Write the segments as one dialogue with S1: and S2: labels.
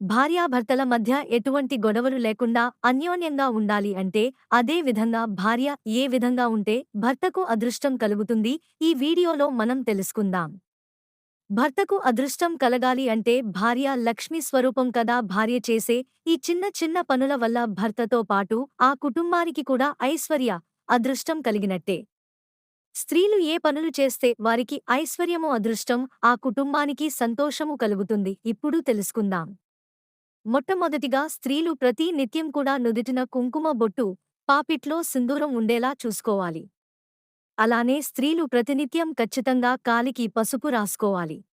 S1: భార్యాభర్తల మధ్య ఎటువంటి గొడవలు లేకుండా అన్యోన్యంగా ఉండాలి అంటే అదే విధంగా భార్య ఏ విధంగా ఉంటే భర్తకు అదృష్టం కలుగుతుంది ఈ వీడియోలో మనం తెలుసుకుందాం. భర్తకు అదృష్టం కలగాలి అంటే భార్య లక్ష్మీ స్వరూపం కదా భార్య చేసే ఈ చిన్న చిన్న పనుల వల్ల భర్తతో పాటు ఆ కుటుంబానికి కూడా ఐశ్వర్య అదృష్టం కలిగినట్టే. స్త్రీలు ఏ పనులు చేస్తే వారికి ఐశ్వర్యము అదృష్టం ఆ కుటుంబానికి సంతోషము కలుగుతుంది. ఇప్పుడు తెలుసుకుందాం. మొట్టమొదటిగా స్త్రీలు ప్రతి నిత్యం కూడా నుదిటిన కుంకుమ బొట్టు పాపిట్లో సింధూరం ఉండేలా చూసుకోవాలి. అలానే స్త్రీలు ప్రతినిత్యం ఖచ్చితంగా కాలికి పసుపు రాసుకోవాలి.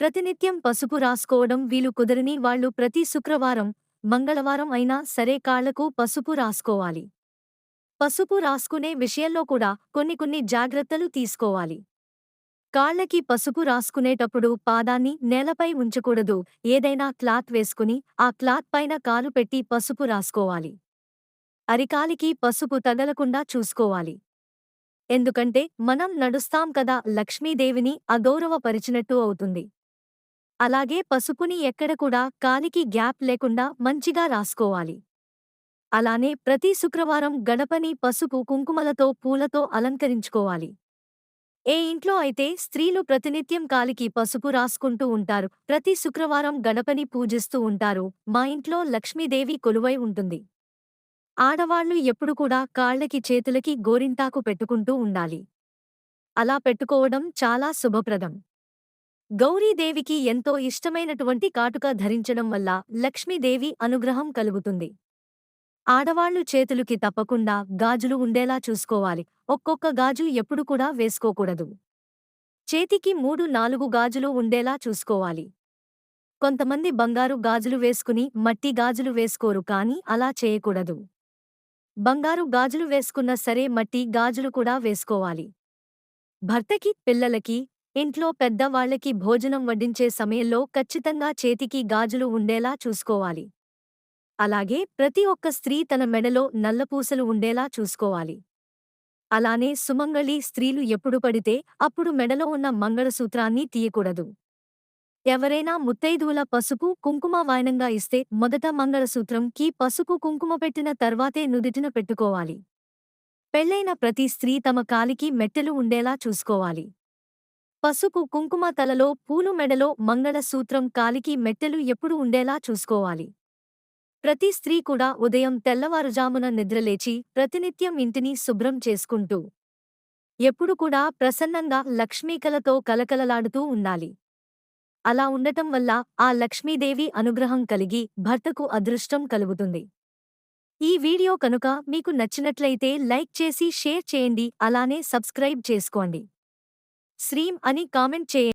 S1: ప్రతినిత్యం పసుపు రాసుకోవడం వీలు కుదరని వాళ్ళు ప్రతి శుక్రవారం మంగళవారం అయినా సరే కాళ్ళకు పసుపు రాసుకోవాలి. పసుపు రాసుకునే విషయంలో కూడా కొన్ని కొన్ని జాగ్రత్తలు తీసుకోవాలి. కాళ్ళకి పసుపు రాసుకునేటప్పుడు పాదాన్ని నేలపై ఉంచకూడదు. ఏదైనా క్లాత్ వేసుకుని ఆ క్లాత్ పైన కాలు పెట్టి పసుపు రాసుకోవాలి. అరికాలికి పసుపు తగలకుండా చూసుకోవాలి. ఎందుకంటే మనం నడుస్తాం కదా లక్ష్మీదేవిని అగౌరవపరిచినట్టు అవుతుంది. అలాగే పసుపుని ఎక్కడ కూడా కాలికి గ్యాప్ లేకుండా మంచిగా రాసుకోవాలి. అలానే ప్రతి శుక్రవారం గడపని పసుపు కుంకుమలతో పూలతో అలంకరించుకోవాలి. ఏ ఇంట్లో అయితే స్త్రీలు ప్రతినిత్యం కాలికి పసుపు రాసుకుంటూ ఉంటారు ప్రతి శుక్రవారం గణపని పూజిస్తూ ఉంటారు మా ఇంట్లో లక్ష్మీదేవి కొలువై ఉంటుంది. ఆడవాళ్ళు ఎప్పుడు కూడా కాళ్ళకి చేతులకి గోరింటాకు పెట్టుకుంటూ ఉండాలి. అలా పెట్టుకోవడం చాలా శుభప్రదం. గౌరీదేవికి ఎంతో ఇష్టమైనటువంటి కాటుక ధరించడం వల్ల లక్ష్మీదేవి అనుగ్రహం కలుగుతుంది. ఆడవాళ్ళు చేతులుకి తప్పకుండా గాజులు ఉండేలా చూసుకోవాలి. ఒక్కొక్క గాజు ఎప్పుడు కూడా వేసుకోకూడదు. చేతికి మూడు నాలుగు గాజులు ఉండేలా చూసుకోవాలి. కొంతమంది బంగారు గాజులు వేసుకుని మట్టి గాజులు వేసుకోరు కాని అలా చేయకూడదు. బంగారు గాజులు వేసుకున్న సరే మట్టి గాజులు కూడా వేసుకోవాలి. భర్తకి పిల్లలకి ఇంట్లో పెద్దవాళ్ళకి భోజనం వడ్డించే సమయంలో ఖచ్చితంగా చేతికి గాజులు ఉండేలా చూసుకోవాలి. అలాగే ప్రతి ఒక్క స్త్రీ తన మెడలో నల్లపూసలు ఉండేలా చూసుకోవాలి. అలానే సుమంగళి స్త్రీలు ఎప్పుడు పడితే అప్పుడు మెడలో ఉన్న మంగళసూత్రాన్ని తీయకూడదు. ఎవరైనా ముత్తైదువుల పసుపు కుంకుమ వాయనంగా ఇస్తే మొదట మంగళసూత్రం కీ పసుపు కుంకుమ పెట్టిన తర్వాతే నుదిటిన పెట్టుకోవాలి. పెళ్ళైన ప్రతి స్త్రీ తమ కాలికి మెట్టెలు ఉండేలా చూసుకోవాలి. పసుపు కుంకుమ తలలో పూలు మెడలో మంగళసూత్రం కాలికి మెట్టెలు ఎప్పుడు ఉండేలా చూసుకోవాలి. ప్రతి స్త్రీ కూడా ఉదయం తెల్లవారుజామున నిద్రలేచి ప్రతినిత్యం ఇంటిని శుభ్రం చేసుకుంటూ ఎప్పుడు కూడా ప్రసన్నంగా లక్ష్మీకలతో కలకలలాడుతూ ఉండాలి. అలా ఉండటం వల్ల ఆ లక్ష్మీదేవి అనుగ్రహం కలిగి భర్తకు అదృష్టం కలుగుతుంది. ఈ వీడియో కనుక మీకు నచ్చినట్లయితే లైక్ చేసి షేర్ చేయండి అలానే సబ్స్క్రైబ్ చేసుకోండి. శ్రీం అని కామెంట్ చేయండి.